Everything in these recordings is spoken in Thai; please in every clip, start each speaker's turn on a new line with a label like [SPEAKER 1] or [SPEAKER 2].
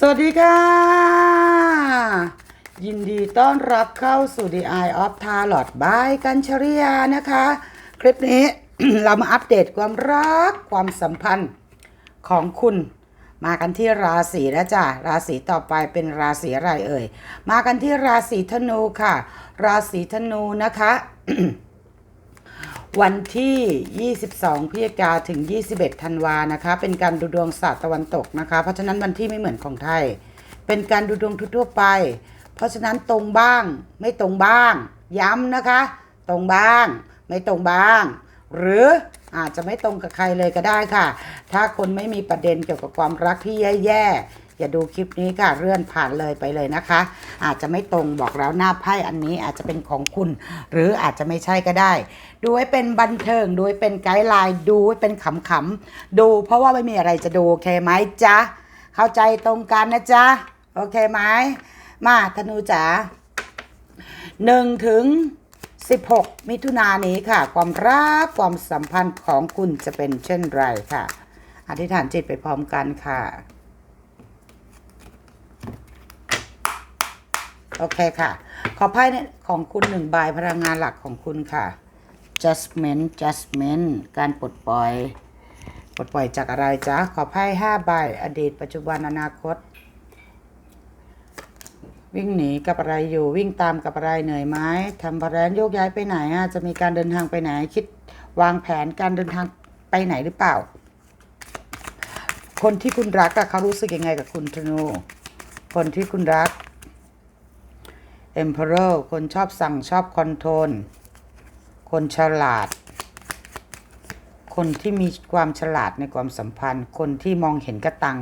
[SPEAKER 1] สวัสดีค่ะ ยินดีต้อนรับเข้าสู่ The Eye of Tarot by กัญชริยานะคะ คลิปนี้ เรามาอัปเดตความรักความสัมพันธ์ของคุณ มากันที่ราศีแล้วจ้ะราศีต่อไปเป็นราศีอะไรเอ่ย มากันที่ราศีธนูค่ะ ราศีธนูนะคะ วันที่ 22พฤศจิกาถึง 21 ธันวานะคะ เป็นการดูดวงศาสตร์ตะวันตกนะคะ เพราะฉะนั้นวันที่ไม่เหมือนของไทย เป็นการดูดวงทั่วไป เพราะฉะนั้นตรงบ้างไม่ตรงบ้าง ย้ำนะคะ ตรงบ้างไม่ตรงบ้าง หรืออาจจะไม่ตรงกับใครเลยก็ได้ค่ะ ถ้าคนไม่มีประเด็นเกี่ยวกับความรักที่แย่ๆ อย่าดูคลิปนี้ค่ะเลื่อนผ่านเลยไปเลยนะคะ อาจจะไม่ตรงบอกแล้วหน้าไพ่อันนี้อาจจะเป็นของคุณ หรืออาจจะไม่ใช่ก็ได้ ดูให้เป็นบันเทิงดูให้เป็นไกด์ไลน์ดูให้เป็นขำๆดู เพราะว่าไม่มีอะไรจะดูโอเคไหมจ๊ะเข้าใจตรงกันนะจ๊ะโอเคไหมมาธนูจ๋าหนึ่งถึง16 มิถุนายนนี้ค่ะ ความรักความสัมพันธ์ของคุณจะเป็นเช่นไรค่ะ อธิษฐานจิตไปพร้อมกันค่ะ โอเคค่ะ ขอไพ่เนี่ยของคุณหนึ่งใบพลังงานหลักของคุณค่ะ judgment judgment การปลดปล่อย ปลดปล่อยจากอะไรจ๊ะ ขอไพ่ห้าใบ อดีต ปัจจุบันอนาคต วิ่งหนีกับอะไรอยู่ วิ่งตามกับอะไรเหนื่อยไหมทำแผนโยกย้ายไปไหนอะ จะมีการเดินทางไปไหน คิดวางแผนการเดินทางไปไหนหรือเปล่า คนที่คุณรักอะเขารู้สึกยังไงกับคุณธนู คนที่คุณรัก Emperor คนชอบสั่งชอบคอนโทรล คนฉลาด คนที่มีความฉลาดในความสัมพันธ์ คนที่มองเห็นกระตัง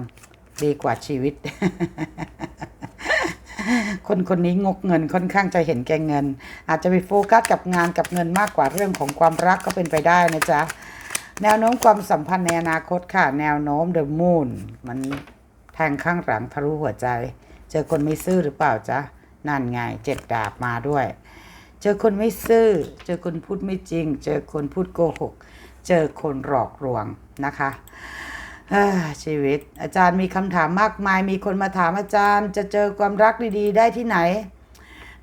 [SPEAKER 1] ดีกว่าชีวิต คนคนนี้งกเงินค่อนข้างจะเห็นแก่เงิน อาจจะไปโฟกัสกับงานกับเงินมากกว่าเรื่องของความรักก็เป็นไปได้นะจ๊ะ แนวโน้มความสัมพันธ์ในอนาคตค่ะ แนวโน้ม The Moon มันแทงข้างหลังทะลุหัวใจ เจอคนไม่ซื่อหรือเปล่าจ๊ะ นั่นไงเจ็ดดาบมาด้วย เจอคนไม่ซื่อ เจอคนพูดไม่จริง เจอคนพูดโกหก เจอคนหลอกลวงนะคะชีวิต อาจารย์มีคำถามมากมาย มีคนมาถามอาจารย์ จะเจอความรักดีๆ ได้ที่ไหน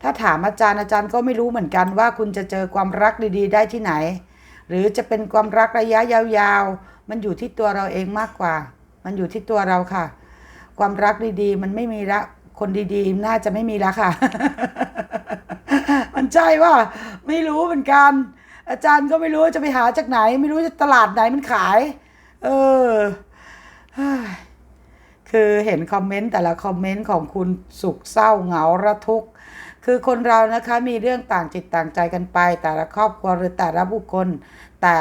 [SPEAKER 1] ถ้าถามอาจารย์อาจารย์ก็ไม่รู้เหมือนกันว่าคุณจะเจอความรักดีๆ ได้ที่ไหน หรือจะเป็นความรักระยะยาวๆ มันอยู่ที่ตัวเราเองมากกว่า มันอยู่ที่ตัวเราค่ะ ความรักดีๆ มันไม่มีละ คนดีๆ น่าจะไม่มีและค่ะ มันใช่ว่าไม่รู้เหมือนกัน อาจารย์ก็ไม่รู้จะไปหาจากไหน ไม่รู้จะตลาดไหนมันขาย เออ คือเห็นคอมเมนต์แต่ละคอมเมนต์ของคุณสุขเศร้าเหงาระทุกข์คือคนเรานะคะมีเรื่องต่างจิตต่างใจกันไป แต่ละครอบครัวหรือแต่ละบุคคล แต่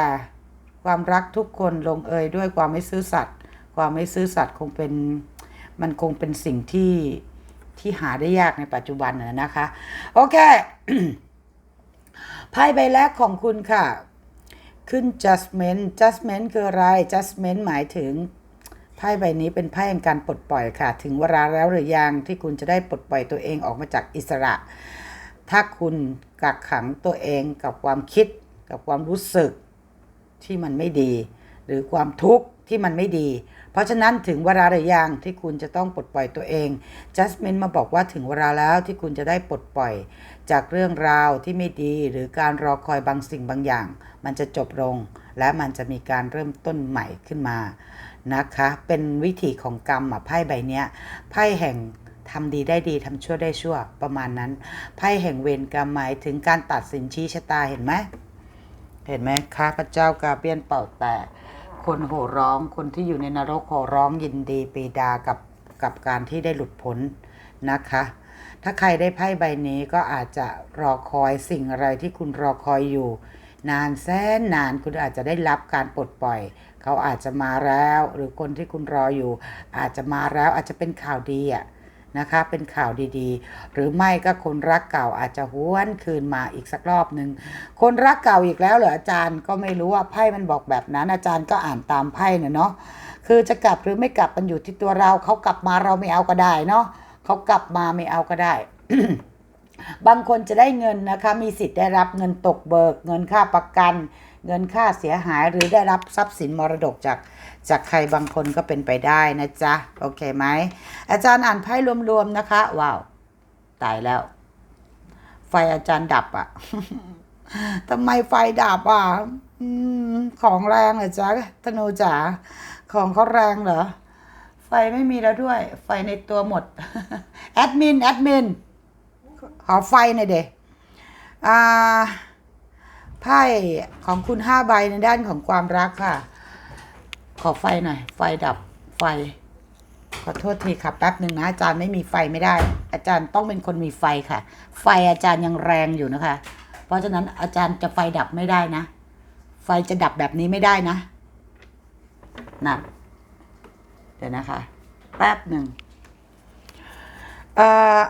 [SPEAKER 1] ความรักทุกคนลงเอยด้วยความไม่ซื่อสัตย์ความไม่ซื่อสัตย์คงเป็นมันคงเป็นสิ่งที่ ที่หาได้ยากในปัจจุบันนะนะคะ โอเคไพ่ใบแรกของคุณค่ะ ขึ้น judgment judgment คืออะไร judgment หมายถึงไพ่ใบนี้เป็นไพ่แห่งการปลดปล่อยค่ะ ถึงเวลาแล้วหรือยังที่คุณจะได้ปลดปล่อยตัวเองออกมาจากอิสระ ถ้าคุณกักขังตัวเองกับความคิดกับความรู้สึกที่มันไม่ดี หรือความทุกข์ที่มันไม่ดี เพราะฉะนั้นถึงเวลาหรือยังที่คุณจะต้องปลดปล่อยตัวเอง Jasmine มาบอกว่าถึงเวลาแล้วที่คุณจะได้ปลดปล่อย จากเรื่องราวที่ไม่ดีหรือการรอคอยบางสิ่งบางอย่าง มันจะจบลง และมันจะมีการเริ่มต้นใหม่ขึ้นมานะคะ เป็นวิธีของกรรมอะไพ่ใบเนี้ยไพ่แห่งทำดีได้ดีทำชั่วได้ชั่วประมาณนั้นไพ่แห่งเวรกรรมหมายถึงการตัดสินชี้ชะตาเห็นไหมเห็นไหมข้าพเจ้ากาเปียนเป่าแตก คนโห่ร้องคนที่อยู่ในนรกโห่ร้องยินดีปีดากับกับการที่ได้หลุดพ้นนะคะ ถ้าใครได้ไพ่ใบนี้ก็อาจจะรอคอยสิ่งอะไรที่คุณรอคอยอยู่ นานแสนนานคุณอาจจะได้รับการปลดปล่อย เขาอาจจะมาแล้ว หรือคนที่คุณรออยู่ อาจจะมาแล้วอาจจะเป็นข่าวดีอะ นะคะ เป็นข่าวดีๆ หรือไม่ก็คนรักเก่าอาจจะหวนคืนมาอีกสักรอบหนึ่งคนรักเก่าอีกแล้วเหรออาจารย์ก็ไม่รู้ว่าไพ่มันบอกแบบนั้น อาจารย์ก็อ่านตามไพ่เน่ะเนาะคือจะกลับหรือไม่กลับมันอยู่ที่ตัวเราเขากลับมาเราไม่เอาก็ได้เนาะเขากลับมาไม่เอาก็ได้บางคนจะได้เงินนะคะ มีสิทธิ์ได้รับเงินตกเบิก เงินค่าประกัน เงินค่าเสียหายหรือได้รับทรัพย์สินมรดกจากจากใครบางคนก็เป็นไปได้นะจ๊ะ โอเคไหม อาจารย์อ่านไพ่รวมๆนะคะ ว้าว ตายแล้ว ไฟอาจารย์ดับอะ่ะทำไมไฟดับอะของแรงเหรอจ๊ะธนูจ๋าของเขาแรงเหรอ ไฟไม่มีแล้วด้วย ไฟในตัวหมด แอดมิน แอดมิน ขอไฟหน่อยเดอ่า ไพ่ของคุณห้าใบในด้านของความรักค่ะ ขอไฟหน่อย ไฟดับไฟ ขอโทษทีค่ะแป๊บหนึ่งนะอาจารย์ไม่มีไฟไม่ได้ อาจารย์ต้องเป็นคนมีไฟค่ะ ไฟอาจารย์ยังแรงอยู่นะคะ เพราะฉะนั้นอาจารย์จะไฟดับไม่ได้นะ ไฟจะดับแบบนี้ไม่ได้นะนะเดี๋ยวนะคะ แป๊บหนึ่งอ่อ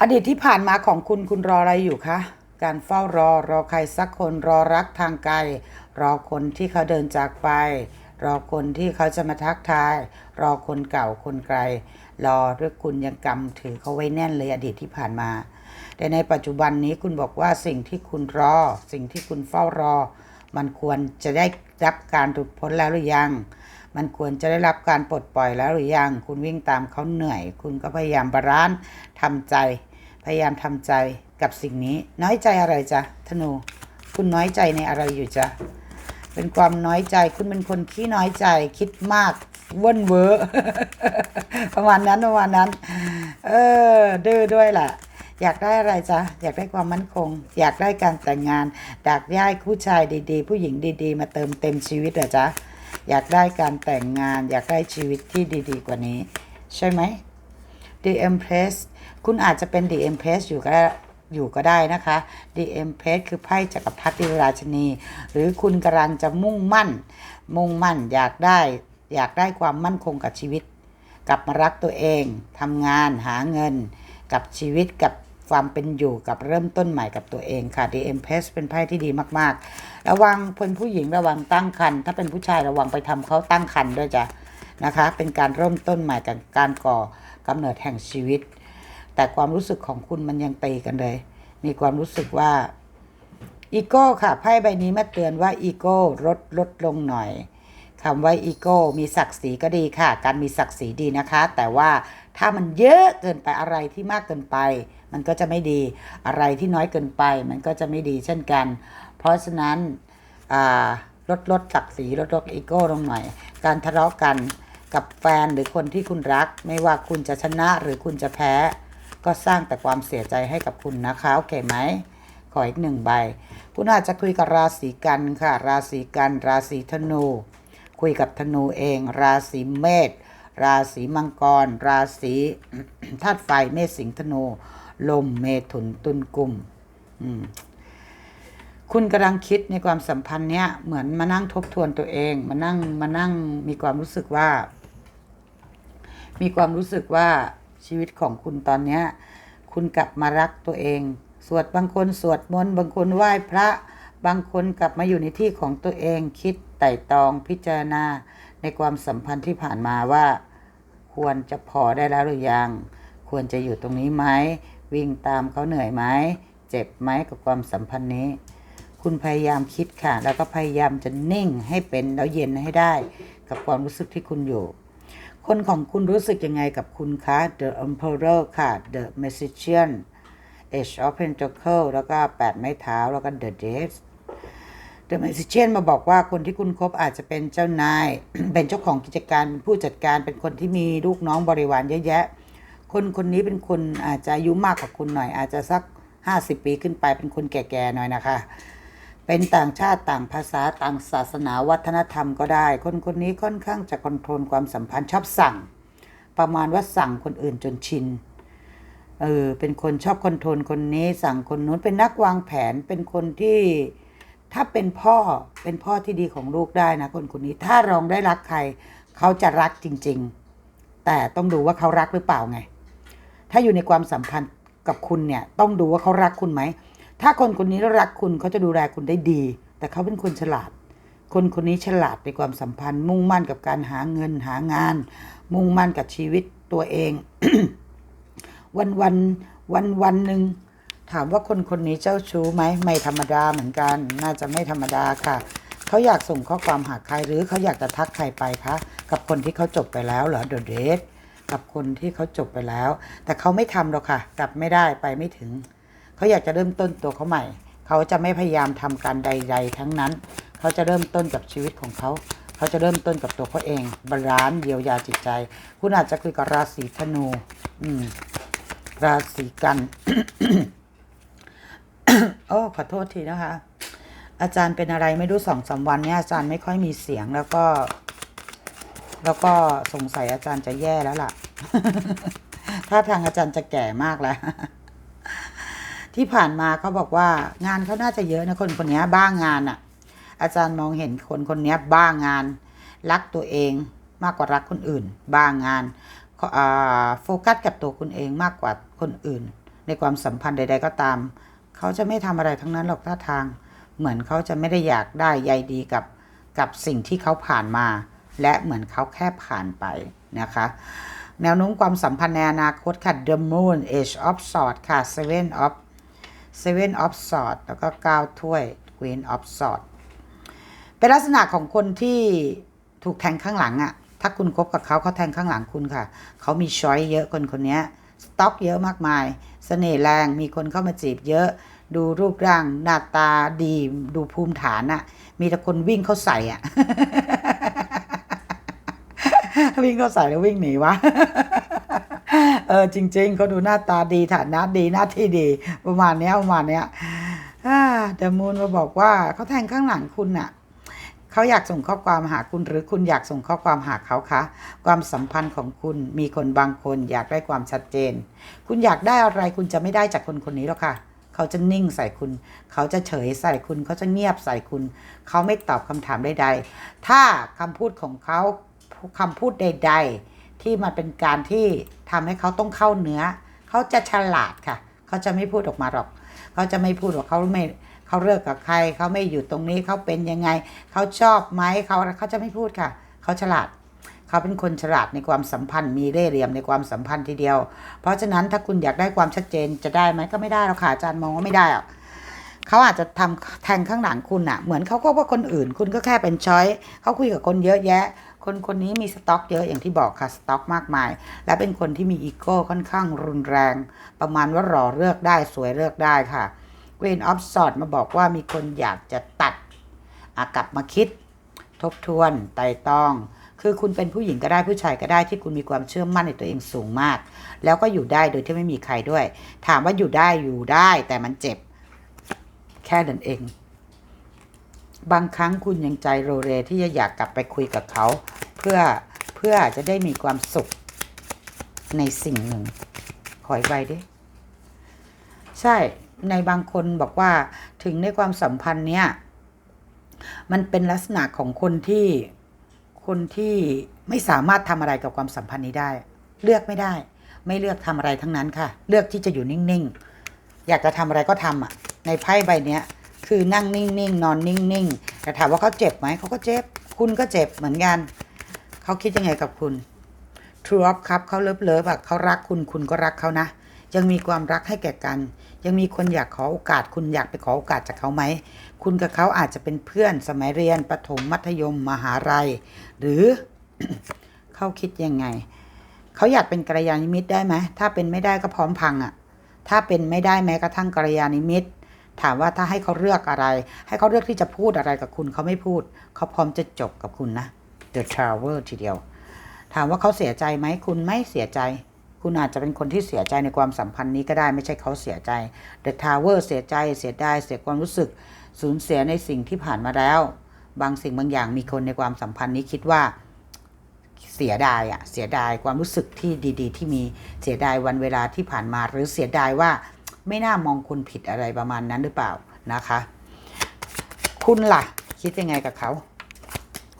[SPEAKER 1] อดีตที่ผ่านมาของคุณคุณรออะไรอยู่คะ การเฝ้ารอรอใครสักคนรอรักทางไกล รอคนที่เขาเดินจากไป รอคนที่เขาจะมาทักทาย รอคนเก่าคนไกล รอด้วยคุณยังกำถือเขาไว้แน่นเลยอดีตที่ผ่านมา แต่ในปัจจุบันนี้คุณบอกว่าสิ่งที่คุณรอ สิ่งที่คุณเฝ้ารอ มันควรจะได้รับการหลุดพ้นแล้วหรือยัง มันควรจะได้รับการปลดปล่อยแล้วหรือยัง คุณวิ่งตามเขาเหนื่อย คุณก็พยายามบาลานซ์ทำใจ พยายามทำใจ กับสิ่งนี้ น้อยใจอะไรจ๊ะธนู คุณน้อยใจในอะไรอยู่จ๊ะเป็นความน้อยใจคุณเป็นคนขี้น้อยใจคิดมากเว่นเวอร์ประมาณนั้นประมาณนั้น เออดื้อด้วยแหละอยากได้อะไรจ๊ะ อยากได้ความมั่นคง อยากได้การแต่งงานอยากได้ผู้ชายดีๆ ผู้หญิงดีๆ มาเติมเต็มชีวิตเหรอจ๊ะ อยากได้การแต่งงาน อยากได้ชีวิตที่ดีๆ กว่านี้ ใช่ไหม The Empress คุณอาจจะเป็น The Empress อยู่ก็ได้ อยู่ก็ได้นะคะ The Empress คือไพ่จักรพรรดิราชนี หรือคุณกำลังจะมุ่งมั่น มุ่งมั่นอยากได้ อยากได้ความมั่นคงกับชีวิต กลับมารักตัวเองทำงานหาเงิน กับชีวิตกับความเป็นอยู่กับเริ่มต้นใหม่กับตัวเองค่ะ The Empress เป็นไพ่ที่ดีมาก ๆ ระวังเป็นผู้หญิงระวังตั้งครรภ์ถ้าเป็นผู้ชายระวังไปทำเขาตั้งครรภ์ด้วยจ้ะนะคะ เป็นการเริ่มต้นใหม่กับการก่อกำเนิดแห่งชีวิต แต่ความรู้สึกของคุณมันยังตีกันเลย มีความรู้สึกว่าอีโก้ค่ะไพ่ใบนี้มาเตือนว่าอีโก้ลดลดลงหน่อยคำว่าอีโก้มีศักดิ์ศรีก็ดีค่ะ การมีศักดิ์ศรีดีนะคะ แต่ว่าถ้ามันเยอะเกินไปอะไรที่มากเกินไป มันก็จะไม่ดีอะไรที่น้อยเกินไป มันก็จะไม่ดีเช่นกัน เพราะฉะนั้นลดลดศักดิ์ศรีลดลดอีโก้ลงหน่อย การทะเลาะกันกับแฟนหรือคนที่คุณรัก ไม่ว่าคุณจะชนะหรือคุณจะแพ้ ก็สร้างแต่ความเสียใจให้กับคุณนะคะโอเคไหมขออีกหนึ่งใบ คุณอาจจะคุยกับราศีกันค่ะ ราศีกัน ราศีธนู คุยกับธนูเอง ราศีเมษ ราศีมังกร ราศีธาตุไฟ เมษสิงห์ธนู ลม เมถุน ตุลกุมมคุณกำลังคิดในความสัมพันธ์เนี้ยเหมือนมานั่งทบทวนตัวเอง มานั่งมานั่งมีความรู้สึกว่า มีความรู้สึกว่า ชีวิตของคุณตอนเนี้ยคุณกลับมารักตัวเอง สวดบางคนสวดมนต์บางคนไหว้พระ บางคนกลับมาอยู่ในที่ของตัวเองคิดไต่ตรองพิจารณาในความสัมพันธ์ที่ผ่านมาว่า ควรจะพอได้แล้วหรือยัง ควรจะอยู่ตรงนี้ไหมวิ่งตามเขาเหนื่อยไหมเจ็บไหมกับความสัมพันธ์นี้ คุณพยายามคิดค่ะ แล้วก็พยายามจะนิ่งให้เป็นแล้วเย็นให้ได้ กับความรู้สึกที่คุณอยู่ คนของคุณรู้สึกยังไงกับคุณคะ The Emperor ค่ะ The Magician Age of Pentacles แล้วก็แปดไม้เท้าแล้วก็ The Death The Magician มาบอกว่าคนที่คุณคบอาจจะเป็นเจ้านาย เป็นเจ้าของกิจการเป็นผู้จัดการเป็นคนที่มีลูกน้องบริวารเยอะแยะ คนคนนี้เป็นคนอาจจะอายุมากกว่าคุณหน่อย อาจจะสัก 50 ปีขึ้นไปเป็นคนแก่ๆหน่อยนะคะ เป็นต่างชาติต่างภาษาต่างศาสนาวัฒนธรรมก็ได้ คนคนนี้ค่อนข้างจะคอนโทรลความสัมพันธ์ชอบสั่ง ประมาณว่าสั่งคนอื่นจนชินเออเป็นคนชอบคอนโทรลคนนี้สั่งคนนู้นเป็นนักวางแผนเป็นคนที่ถ้าเป็นพ่อเป็นพ่อที่ดีของลูกได้นะคนคนนี้ถ้าลองได้รักใคร เขาจะรักจริง ๆ แต่ต้องดูว่าเขารักหรือเปล่าไง ถ้าอยู่ในความสัมพันธ์กับคุณเนี่ย ต้องดูว่าเขารักคุณไหม ถ้าคนคนนี้รักคุณเขาจะดูแลคุณได้ดี แต่เขาเป็นคนฉลาด คนคนนี้ฉลาดในความสัมพันธ์ มุ่งมั่นกับการหาเงินหางาน มุ่งมั่นกับชีวิตตัวเอง วันวันวันวันหนึ่งถามว่าคนคนนี้เจ้าชู้ไหมไม่ธรรมดาเหมือนกัน น่าจะไม่ธรรมดาค่ะ เขาอยากส่งข้อความหาใครหรือเขาอยากจะทักใครไปคะกับคนที่เขาจบไปแล้วเหรอเดอะเดทกับคนที่เขาจบไปแล้ว แต่เขาไม่ทำหรอกค่ะ กลับไม่ได้ไปไม่ถึง เขาอยากจะเริ่มต้นตัวเขาใหม่ เขาจะไม่พยายามทำการใด ๆ ทั้งนั้น เขาจะเริ่มต้นกับชีวิตของเขา เขาจะเริ่มต้นกับตัวเขาเอง บาลานซ์เยียวยาจิตใจ คุณอาจจะคุยกับราศีธนู อืม ราศีกันโอ้ขอโทษทีนะคะ อาจารย์เป็นอะไรไม่รู้สองสามวันเนี้ยอาจารย์ไม่ค่อยมีเสียงแล้วก็ แล้วก็สงสัยอาจารย์จะแย่แล้วล่ะ ถ้าทางอาจารย์จะแก่มากแล้ว ที่ผ่านมาเขาบอกว่างานเขาน่าจะเยอะนะคนคนนี้บ้างานอะ่ะ อาจารย์มองเห็นคนคนนี้บ้างาน รักตัวเองมากกว่ารักคนอื่น บ้างานโฟกัสกับตัวคุณเองมากกว่าคนอื่น ในความสัมพันธ์ใด ๆ ก็ตาม เขาจะไม่ทำอะไรทั้งนั้นหรอกท่าทาง เหมือนเขาจะไม่ได้อยากได้ใยดีกับกับสิ่งที่เขาผ่านมา และเหมือนเขาแค่ผ่านไปนะคะ แนวโน้มความสัมพันธ์ในอนาคตค่ะ The Moon Age of Swords ค่ะ Seven of Seven of Swords แล้วก็ 9 ถ้วย Queen of Swords เป็นลักษณะของคนที่ถูกแทงข้างหลังอะ่ะถ้าคุณคบกับเขาเขาแทงข้างหลังคุณค่ะ เขามีช้อยเยอะคนคนนี้สต็อกเยอะมากมายเสน่ห์แรงมีคนเข้ามาจีบเยอะ ดูรูปร่างหน้าตาดีดูภูมิฐานอะ่ะมีแต่คนวิ่งเข้าใส่อะ่ะวิ่งเข้าใส่แล้ววิ่งหนีวะ ออจริงๆเขาดูหน้าตาดีฐานะดีหน้าที่ดี ประมาณเนี้ยประมาณเนี้ยเดมูนมาบอกว่าเขาแทงข้างหลังคุณน่ะเขาอยากส่งข้อความหาคุณ หรือคุณอยากส่งข้อความหาเขาคะ ความสัมพันธ์ของคุณมีคนบางคนอยากได้ความชัดเจน คุณอยากได้อะไรคุณจะไม่ได้จากคนคนนี้หรอกค่ะเขาจะนิ่งใส่คุณ เขาจะเฉยใส่คุณ เขาจะเงียบใส่คุณ เขาไม่ตอบคำถามใดๆ ถ้าคำพูดของเขาคำพูดใด ๆ ที่มันเป็นการที่ทำให้เขาต้องเข้าเนื้อ เขาจะฉลาดค่ะ เขาจะไม่พูดออกมาหรอก เขาจะไม่พูดว่าเขาไม่เขาเลิกกับใคร เขาไม่อยู่ตรงนี้เขาเป็นยังไง เขาชอบไหมเขาเขาจะไม่พูดค่ะ เขาฉลาด เขาเป็นคนฉลาดในความสัมพันธ์มีเล่ห์เหลี่ยมในความสัมพันธ์ทีเดียว เพราะฉะนั้นถ้าคุณอยากได้ความชัดเจนจะได้ไหมก็ไม่ได้หรอกค่ะอาจารย์มองว่าไม่ได้อะเขาอาจจะทำแทงข้างหลังคุณอะเหมือนเขาก็ว่าคนอื่น คุณก็แค่เป็นช้อยเขาคุยกับคนเยอะแยะ คนคนนี้มีสต็อกเยอะอย่างที่บอกค่ะสต็อกมากมาย และเป็นคนที่มีอีโก้ค่อนข้างรุนแรง ประมาณว่ารอเลือกได้สวยเลือกได้ค่ะ Queen of Swords มาบอกว่ามีคนอยากจะตัดอากลับมาคิด ทบทวนไต่ตอง คือคุณเป็นผู้หญิงก็ได้ผู้ชายก็ได้ที่คุณมีความเชื่อมั่นในตัวเองสูงมาก แล้วก็อยู่ได้โดยที่ไม่มีใครด้วย ถามว่าอยู่ได้อยู่ได้แต่มันเจ็บ แค่นั้นเอง บางครั้งคุณยังใจโรเรที่จะอยากกลับไปคุยกับเขา เพื่อเพื่อจะได้มีความสุขในสิ่งหนึ่ง ขออีกใบดิใช่ในบางคนบอกว่าถึงในความสัมพันธ์เนี้ยมันเป็นลักษณะของคนที่คนที่ไม่สามารถทำอะไรกับความสัมพันธ์นี้ได้ เลือกไม่ได้ ไม่เลือกทำอะไรทั้งนั้นค่ะ เลือกที่จะอยู่นิ่งๆ อยากจะทำอะไรก็ทำอะ ในไพ่ใบเนี้ย คือนั่งนิ่งๆนอนนิ่งๆแต่ถามว่าเขาเจ็บไหมเขาก็เจ็บ คุณก็เจ็บเหมือนกัน เขาคิดยังไงกับคุณ True of ครับเขาเลิฟเลิฟอะเขารักคุณคุณก็รักเขานะ ยังมีความรักให้แก่กัน ยังมีคนอยากขอโอกาส คุณอยากไปขอโอกาสจากเขาไหม คุณกับเขาอาจจะเป็นเพื่อนสมัยเรียนประถมมัธยมมหาลัย หรือเขาคิดยังไง เขาอยากเป็นกัลยาณมิตรได้ไหม ถ้าเป็นไม่ได้ก็พร้อมพังอะถ้าเป็นไม่ได้แม้กระทั่งกัลยาณมิตร ถามว่าถ้าให้เขาเลือกอะไร ให้เขาเลือกที่จะพูดอะไรกับคุณเขาไม่พูด เขาพร้อมจะจบกับคุณนะ The Traveler ทีเดียว ถามว่าเขาเสียใจไหมคุณไม่เสียใจ คุณอาจจะเป็นคนที่เสียใจในความสัมพันธ์นี้ก็ได้ไม่ใช่เขาเสียใจ The Tower เสียใจเสียดายเสียความรู้สึกสูญเสียในสิ่งที่ผ่านมาแล้ว บางสิ่งบางอย่างมีคนในความสัมพันธ์นี้คิดว่าเสียดายอะเสียดายความรู้สึกที่ดี ๆ ที่มีเสียดายวันเวลาที่ผ่านมา หรือเสียดายว่า ไม่น่ามองคุณผิดอะไรประมาณนั้นหรือเปล่านะคะ คุณล่ะ คิดยังไงกับเขา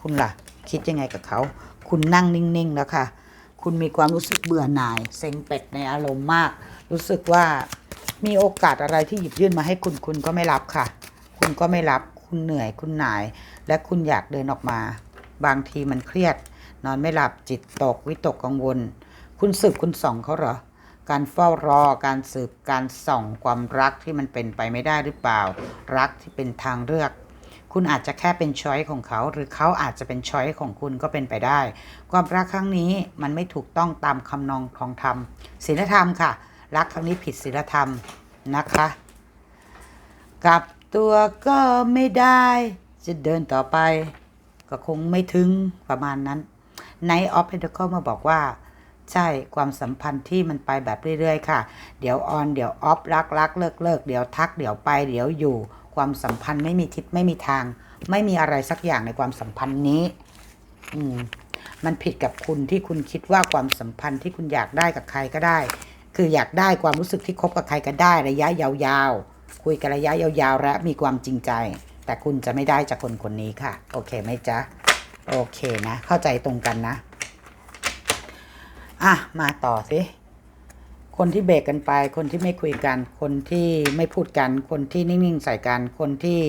[SPEAKER 1] คุณล่ะ คิดยังไงกับเขา คุณนั่งนิ่งๆแล้วค่ะ คุณมีความรู้สึกเบื่อหน่าย เซ็งเป็ดในอารมณ์มาก รู้สึกว่ามีโอกาสอะไรที่หยิบยื่นมาให้คุณคุณก็ไม่รับค่ะ คุณก็ไม่รับ คุณเหนื่อย คุณหน่าย และคุณอยากเดินออกมา บางทีมันเครียด นอนไม่หลับจิตตกวิตกกังวล คุณสืบคุณส่องเขาเหรอ การเฝ้ารอการสืบการส่องความรักที่มันเป็นไปไม่ได้หรือเปล่า รักที่เป็นทางเลือก คุณอาจจะแค่เป็นช้อยของเขา หรือเขาอาจจะเป็นช้อยของคุณก็เป็นไปได้ ความรักครั้งนี้มันไม่ถูกต้องตามคำนองของธรรมศีลธรรมค่ะ รักครั้งนี้ผิดศีลธรรมนะคะกลับตัวก็ไม่ได้ จะเดินต่อไป ก็คงไม่ถึงประมาณนั้นในออฟเพนท c คมาบอกว่า ใช่ความสัมพันธ์ที่มันไปแบบเรื่อยๆ ค่ะ เดี๋ยวออนเดี๋ยวออฟรักรักเลิกเลิกเดี๋ยวทักเดี๋ยวไปเดี๋ยวอยู่ ความสัมพันธ์ไม่มีทิศไม่มีทาง ไม่มีอะไรสักอย่างในความสัมพันธ์นี้ อืมมันผิดกับคุณที่คุณคิดว่าความสัมพันธ์ที่คุณอยากได้กับใครก็ได้ คืออยากได้ความรู้สึกที่คบกับใครก็ได้ระยะยาวๆ คุยกันระยะยาวๆ และมีความจริงใจ แต่คุณจะไม่ได้จากคนคนนี้ค่ะ โอเคไหมจ๊ะ โอเคนะ เข้าใจตรงกันนะ อะ มาต่อสิ คนที่เบรกกันไป คนที่ไม่คุยกัน คนที่ไม่พูดกัน คนที่นิ่งๆใส่กัน คนที่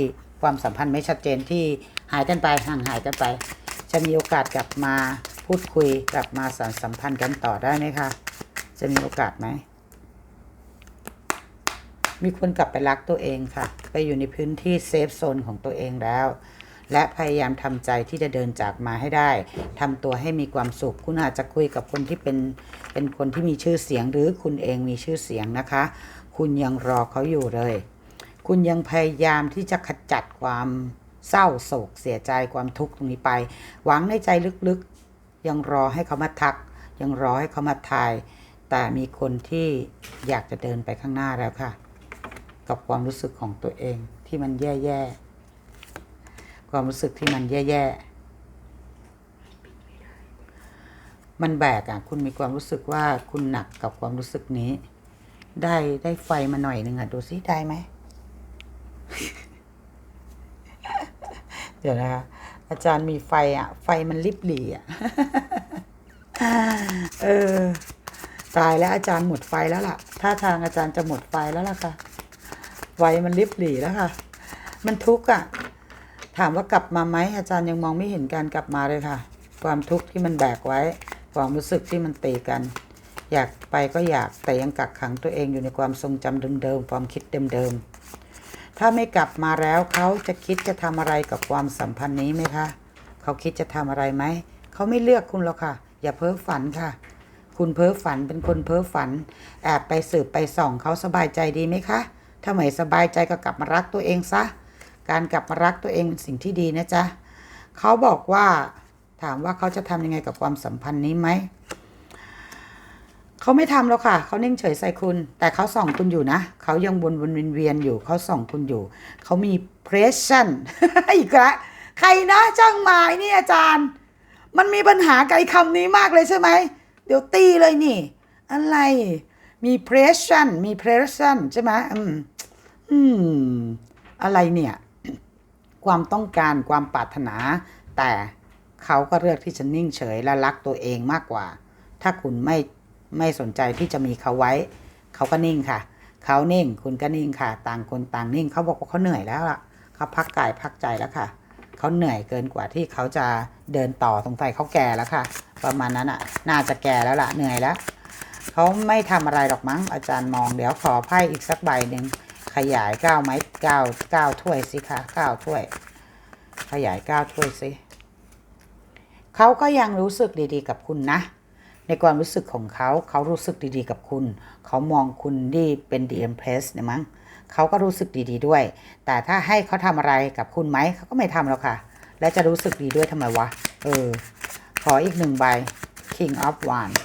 [SPEAKER 1] ความสัมพันธ์ไม่ชัดเจนที่หายกันไปห่างหายกันไป จะมีโอกาสกลับมาพูดคุยกลับมาสานสัมพันธ์กันต่อได้ไหมคะ จะมีโอกาสไหม มีคนกลับไปรักตัวเองค่ะ ไปอยู่ในพื้นที่เซฟโซนของตัวเองแล้ว และพยายามทำใจที่จะเดินจากมาให้ได้ทำตัวให้มีความสุข คุณอาจจะคุยกับคนที่เป็นเป็นคนที่มีชื่อเสียง หรือคุณเองมีชื่อเสียงนะคะ คุณยังรอเขาอยู่เลย คุณยังพยายามที่จะขจัดความเศร้าโศกเสียใจความทุกข์ตรงนี้ไป หวังในใจลึกๆ ยังรอให้เขามาทัก ยังรอให้เขามาทาย แต่มีคนที่อยากจะเดินไปข้างหน้าแล้วค่ะ กับความรู้สึกของตัวเองที่มันแย่ ๆ ความรู้สึกที่มันแย่ๆ มันแบกอะ คุณมีความรู้สึกว่าคุณหนักกับความรู้สึกนี้ ได้ได้ไฟมาหน่อยหนึ่งอะ ดูซิได้ไหม เดี๋ยวนะคะ อาจารย์มีไฟอะ ไฟมันลิบหลี่อะ เออ ตายแล้วอาจารย์หมดไฟแล้วล่ะถ้าทางอาจารย์จะหมดไฟแล้วล่ะค่ะ ไฟมันลิบหลี่แล้วค่ะ มันทุกข์อะ ถามว่ากลับมาไหมอาจารย์ยังมองไม่เห็นการกลับมาเลยค่ะ ความทุกข์ที่มันแบกไว้ ความรู้สึกที่มันตีกัน อยากไปก็อยากแต่ยังกักขังตัวเองอยู่ในความทรงจำเดิมๆความคิดเดิมๆถ้าไม่กลับมาแล้วเขาจะคิดจะทำอะไรกับความสัมพันธ์นี้ไหมคะเขาคิดจะทำอะไรไหมเขาไม่เลือกคุณหรอกค่ะ อย่าเพ้อฝันค่ะ คุณเพ้อฝันเป็นคนเพ้อฝัน แอบไปสืบไปส่องเขาสบายใจดีไหมคะถ้าไม่สบายใจก็กลับมารักตัวเองซะ การกลับมารักตัวเองเป็นสิ่งที่ดีนะจ๊ะเขาบอกว่าถามว่าเขาจะทำยังไงกับความสัมพันธ์นี้ไหม เขาไม่ทำแล้วค่ะ เขานิ่งเฉยใส่คุณ แต่เขาส่องคุณอยู่นะ เขายังวนวนเวียนเวียนอยู่ เขาส่องคุณอยู่ เขามี pressure อีกแล้วใครนะจ้างหมายนี่อาจารย์ มันมีปัญหากับไอ้คำนี้มากเลยใช่ไหม เดี๋ยวตีเลยนี่ อะไร มี pressure มี pressure ใช่ไหมอืม อืม อะไรเนี่ย ความต้องการความปรารถนา แต่เขาก็เลือกที่จะนิ่งเฉยและรักตัวเองมากกว่า ถ้าคุณไม่ไม่สนใจที่จะมีเขาไว้ เขาก็นิ่งค่ะ เขานิ่งคุณก็นิ่งค่ะ ต่างคนต่างนิ่ง เขาบอกว่าเขาเหนื่อยแล้วล่ะเขาพักกายพักใจแล้วค่ะ เขาเหนื่อยเกินกว่าที่เขาจะเดินต่อสงสัยเขาแก่แล้วค่ะ ประมาณนั้นอะ น่าจะแก่แล้วล่ะเหนื่อยแล้วเขาไม่ทำอะไรหรอกมั้งอาจารย์มองเดี๋ยวขอไพ่อีกสักใบหนึ่ง ขยายเก้าไม้เก้าเก้าถ้วยสิคะเก้าถ้วย ขยายเก้าถ้วยสิเขาก็ยังรู้สึกดีๆ กับคุณนะ ในความรู้สึกของเขาเขารู้สึกดีๆ กับคุณ เขามองคุณที่เป็น the empress เนี่ยมั้งเขาก็รู้สึกดีๆด้วย แต่ถ้าให้เขาทำอะไรกับคุณไหมเขาก็ไม่ทำแล้วค่ะ และจะรู้สึกดีด้วยทำไมวะเออขออีกหนึ่งใบ king of wands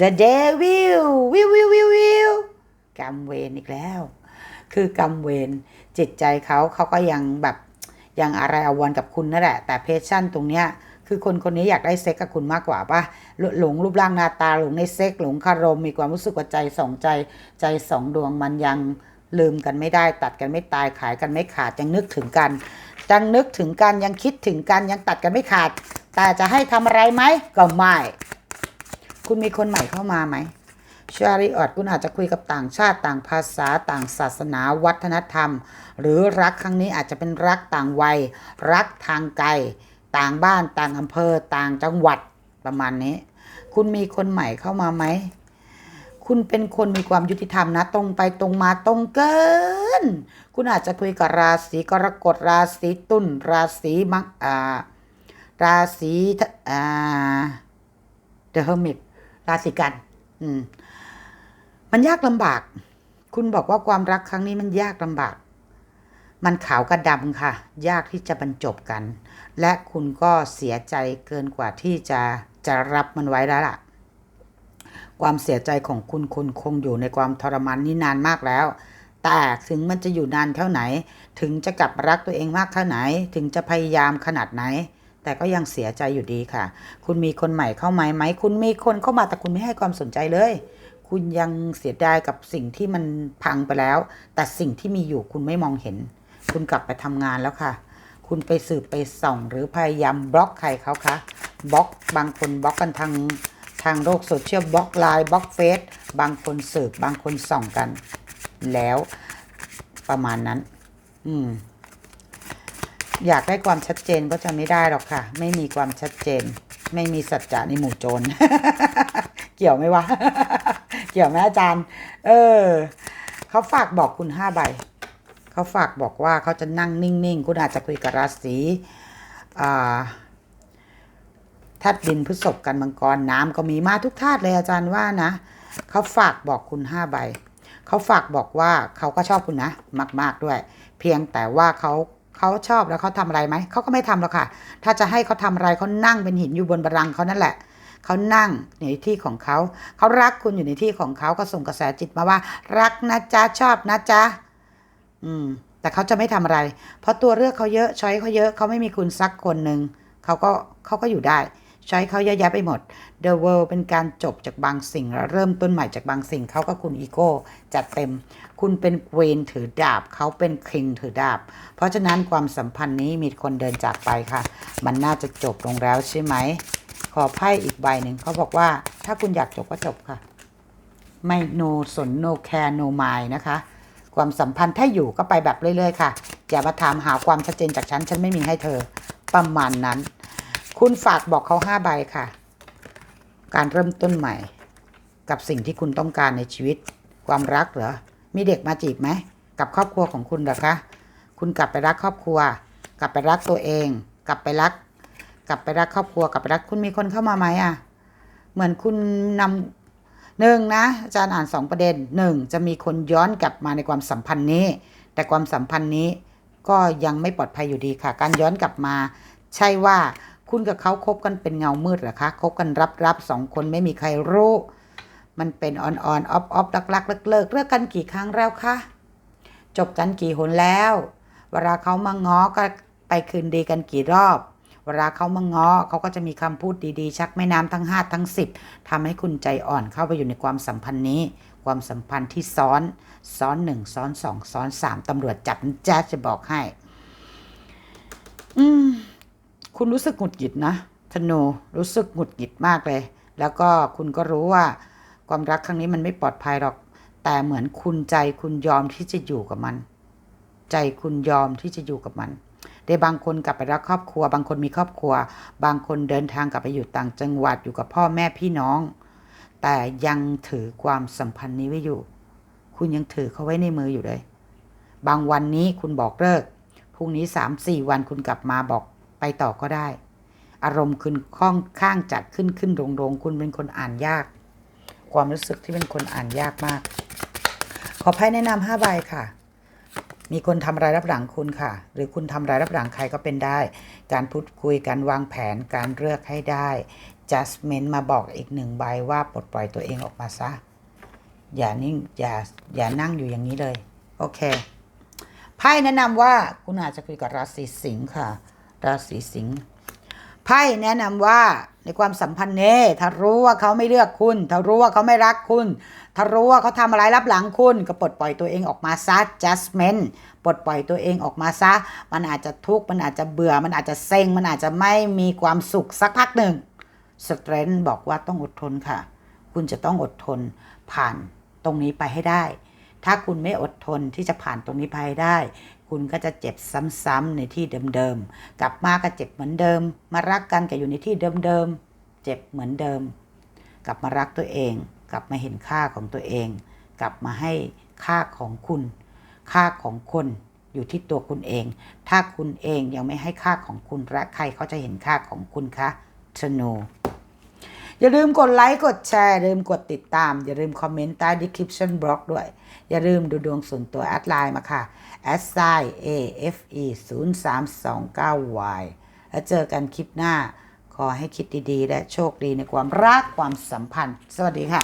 [SPEAKER 1] the devil วิววิววิววิว กรรมเวรอีกแล้ว คือกรรมเวรจิตใจเขาเขาก็ยังแบบยังอะไรอาวรกับคุณนั่นแหละ แต่เพชชั่นตรงเนี้ยคือคนคนนี้อยากได้เซ็กกับคุณมากกว่าป่ะหลงรูปร่างหน้าตาหลงในเซ็กหลงคารม มีความรู้สึกว่าใจสองใจใจสองดวงมันยังลืมกันไม่ได้ ตัดกันไม่ตายขายกันไม่ขาดยังนึกถึงกันยังนึกถึงกันยังคิดถึงกันยังตัดกันไม่ขาด แต่จะให้ทำอะไรไหมก็ไม่คุณมีคนใหม่เข้ามาไหม ชาริออดคุณอาจจะคุยกับต่างชาติต่างภาษาต่างศาสนาวัฒนธรรม หรือรักครั้งนี้อาจจะเป็นรักต่างวัย รักทางไกล ต่างบ้านต่างอำเภอ ต่างจังหวัดประมาณนี้ คุณมีคนใหม่เข้ามาไหม คุณเป็นคนมีความยุติธรรมนะ ตรงไปตรงมาตรงเกิน คุณอาจจะคุยกับราศีกรกฎราศีตุลราศีมังอ่าราศีอ่าเดอะเฮอร์มิตราศีกัน อืม มันยากลำบาก คุณบอกว่าความรักครั้งนี้มันยากลำบาก มันขาวกับดำค่ะ ยากที่จะบรรจบกัน และคุณก็เสียใจเกินกว่าที่จะจะรับมันไว้แล้วล่ะ ความเสียใจของคุณคุณคงอยู่ในความทรมานนี้นานมากแล้ว แต่ถึงมันจะอยู่นานเท่าไหน ถึงจะกลับรักตัวเองมากเท่าไหน ถึงจะพยายามขนาดไหนแต่ก็ยังเสียใจอยู่ดีค่ะ คุณมีคนใหม่เข้ามาไหม คุณมีคนเข้ามาแต่คุณไม่ให้ความสนใจเลย คุณยังเสียดายกับสิ่งที่มันพังไปแล้ว แต่สิ่งที่มีอยู่คุณไม่มองเห็น คุณกลับไปทำงานแล้วค่ะ คุณไปสืบไปส่อง หรือพยายามบล็อกใครเขาคะบล็อกบางคนบล็อกกันทางทางโลกโซเชียลบล็อกไลน์บล็อกเฟซบางคนสืบบางคนส่องกัน แล้วประมาณนั้น อืม อยากได้ความชัดเจนก็จะไม่ได้หรอกค่ะ ไม่มีความชัดเจน ไม่มีสัจจะในหมู่โจร เกี่ยวไหมวะ เกี่ยวไหมอาจารย์ เออ เขาฝากบอกคุณห้าใบ เขาฝากบอกว่าเขาจะนั่งนิ่งๆ คุณอาจจะคุยกับราศีอ่าธาตุดินพฤษภกันมังกรน้ำก็มีมาทุกธาตุเลยอาจารย์ว่านะ เขาฝากบอกคุณห้าใบ เขาฝากบอกว่าเขาก็ชอบคุณนะ มาก ๆด้วย เพียงแต่ว่าเขา เขาชอบแล้วเขาทำอะไรไหมเขาก็ไม่ทำหรอกค่ะ ถ้าจะให้เขาทำอะไรเขานั่งเป็นหินอยู่บนบัลลังก์เขานั่นแหละเขานั่งในที่ของเขา เขารักคุณอยู่ในที่ของเขาก็ส่งกระแสจิตมาว่า รักนะจ๊ะชอบนะจ๊ะอืม แต่เขาจะไม่ทำอะไร เพราะตัวเลือกเขาเยอะช้อยเขาเยอะเขาไม่มีคุณสักคนหนึ่งเขาก็เขาก็อยู่ได้ช้อยเขาเยอะแยะไปหมด The World เป็นการจบจากบางสิ่งแล้วเริ่มต้นใหม่จากบางสิ่ง เขาก็คุณอีโก้จัดเต็ม คุณเป็นเกวนถือดาบ เขาเป็นคิงถือดาบ เพราะฉะนั้นความสัมพันธ์นี้มีคนเดินจากไปค่ะ มันน่าจะจบลงแล้วใช่ไหม ขอไพ่อีกใบหนึ่งเขาบอกว่า ถ้าคุณอยากจบก็จบค่ะ ไม่โนสนโนแคร์โนมายนะคะ ความสัมพันธ์ถ้าอยู่ก็ไปแบบเรื่อยๆค่ะอย่ามาถามหาความชัดเจนจากฉัน ฉันไม่มีให้เธอ ประมาณนั้น คุณฝากบอกเขาห้าใบค่ะ การเริ่มต้นใหม่ กับสิ่งที่คุณต้องการในชีวิต ความรักเหรอ มีเด็กมาจีบไหมกับครอบครัวของคุณเหรอคะคุณกลับไปรักครอบครัว กลับไปรักตัวเอง กลับไปรัก กลับไปรักครอบครัวกลับไปรักคุณมีคนเข้ามาไหมอะเหมือนคุณนำหนึ่งนะอาจารย์อ่านสองประเด็นหนึ่งจะมีคนย้อนกลับมาในความสัมพันธ์นี้ แต่ความสัมพันธ์นี้ก็ยังไม่ปลอดภัยอยู่ดีค่ะ การย้อนกลับมา ใช่ว่าคุณกับเขาคบกันเป็นเงามืดหรอคะคบกันรับรับสองคนไม่มีใครรู้ มันเป็นออนออนออฟออฟลักลักเลิกเลิกเลิกกันกี่ครั้งแล้วคะจบกันกี่หนแล้ว เวลาเขามาง้อก็ไปคืนดีกันกี่รอบ เวลาเขามาง้อเขาก็จะมีคำพูดดีๆ ชักแม่น้ำทั้งห้าทั้งสิบทำให้คุณใจอ่อนเข้าไปอยู่ในความสัมพันธ์นี้ ความสัมพันธ์ที่ซ้อน ซ้อนหนึ่งซ้อนสองซ้อนสามตำรวจจับนะจ๊จะบอกให้ อืม คุณรู้สึกหงุดหงิดนะธนูรู้สึกหงุดหงิดมากเลย แล้วก็คุณก็รู้ว่า ความรักครั้งนี้มันไม่ปลอดภัยหรอก แต่เหมือนคุณใจคุณยอมที่จะอยู่กับมัน ใจคุณยอมที่จะอยู่กับมันได้บางคนกลับไปรักครอบครัว บางคนมีครอบครัว บางคนเดินทางกลับไปอยู่ต่างจังหวัดอยู่กับพ่อแม่พี่น้อง แต่ยังถือความสัมพันธ์นี้ไว้อยู่ คุณยังถือเขาไว้ในมืออยู่เลย บางวันนี้คุณบอกเลิกพรุ่งนี้สามสี่วันคุณกลับมาบอกไปต่อก็ได้ อารมณ์คุณค่อนข้างจัดขึ้นขึ้นลงลงคุณเป็นคนอ่านยาก ความรู้สึกที่เป็นคนอ่านยากมาก ขอไพ่แนะนำห้าใบค่ะ มีคนทำรายรับหลังคุณค่ะ หรือคุณทำรายรับหลังใครก็เป็นได้ การพูดคุยการวางแผนการเลือกให้ได้ judgment มาบอกอีกหนึ่งใบว่าปลดปล่อยตัวเองออกมาซะ อย่านิ่งอย่าอย่านั่งอยู่อย่างนี้เลย โอเคไพ่แนะนำว่าคุณอาจจะคุยกับราศีสิงค์ค่ะ ราศีสิงค์ ไพ่แนะนำว่าในความสัมพันธ์เนี้ถ้ารู้ว่าเขาไม่เลือกคุณ ถ้ารู้ว่าเขาไม่รักคุณ ถ้ารู้ว่าเขาทำอะไรรับหลังคุณ ก็ปลดปล่อยตัวเองออกมาซะ judgment ปลดปล่อยตัวเองออกมาซะ มันอาจจะทุกข์ มันอาจจะเบื่อ มันอาจจะเซ็ง มันอาจจะไม่มีความสุขสักพักหนึ่ง strength บอกว่าต้องอดทนค่ะ คุณจะต้องอดทนผ่านตรงนี้ไปให้ได้ ถ้าคุณไม่อดทนที่จะผ่านตรงนี้ไปได้ คุณก็จะเจ็บซ้ำๆในที่เดิมๆ กลับมาก็เจ็บเหมือนเดิม มารักกันก็อยู่ในที่เดิมๆ เจ็บเหมือนเดิม กลับมารักตัวเอง กลับมาเห็นค่าของตัวเอง กลับมาให้ค่าของคุณ ค่าของคนอยู่ที่ตัวคุณเอง ถ้าคุณเองยังไม่ให้ค่าของคุณและใครเขาจะเห็นค่าของคุณคะธนู อย่าลืมกดไลค์กดแชร์อย่าลืมกดติดตาม อย่าลืมคอมเมนต์ใต้ description box ด้วย อย่าลืมดูดวงส่วนตัวแอดไลน์มาค่ะ s i a f e 0 3 2 9 y แล้วเจอกันคลิปหน้า ขอให้คิดดีๆ และโชคดีในความรักความสัมพันธ์ สวัสดีค่ะ